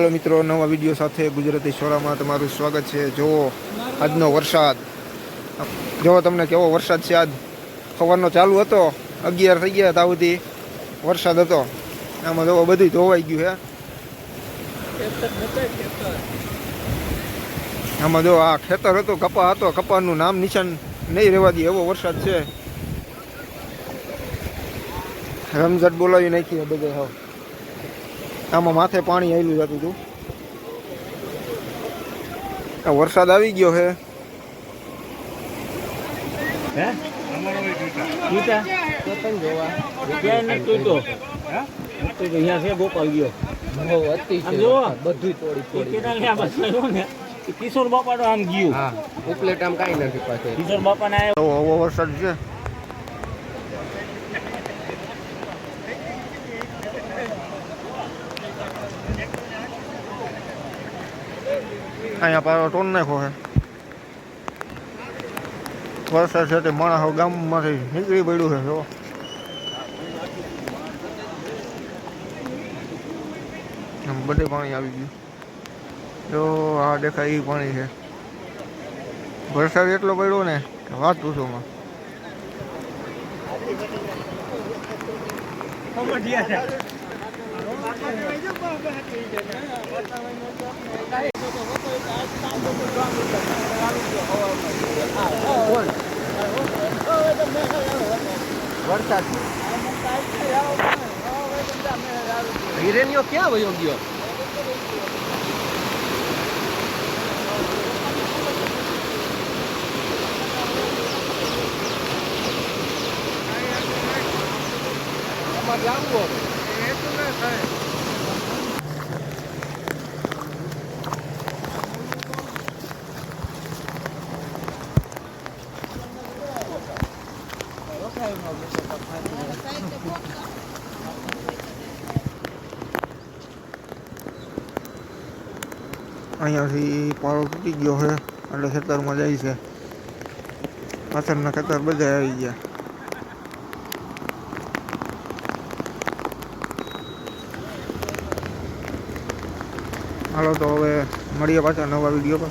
Hello મિત્રો, નવા video સાથે ગુજરાતી શોરામાં તમારું સ્વાગત છે. જુઓ, આજનો વરસાદ. જુઓ તમને કેવો વરસાદ છે આજ? સવારનો ચાલુ હતો, અગિયાર થઈ ગયા હતા સુધી વરસાદ હતો. આમાં જુઓ બધું ધોવાઈ ગયું હે આમાં જો આ ખેતર હતું, કપા હતો. કપાનું નામ નિશાન નહીં રહેવા દે, એવો વરસાદ છે. રમઝટ બોલાવી નાખી બધે હવે. આમાં માથે પાણી આવેલું જતું હતું. આ વરસાદ આવી ગયો છે કિશોર બાપાનો આમ ગયું. ઉપલેટ આમ કઈ નથી પાસે કિશોર વરસાદ છે. અહીંયા પારો ટોન નાખો છે. વરસાદ છે તે માણસો ગામમાંથી નીકળી પડ્યું છે, જો. આમ બધે પાણી આવી ગયું. જો, આ દેખાય એ પાણી છે. વરસાદ એટલો પડ્યો ને કે વાત પૂછો માં. વરસાદ હિરેનિયો ક્યાં વયો ગયો? અમારે લાંબો અહીંયાથી પારો તૂટી ગયો છે, એટલે ખેતરમાં જાય છે. પાછળના ખેતર બધા આવી ગયા. હાલો તો હવે મળીએ પાછા નવા વીડિયો પર.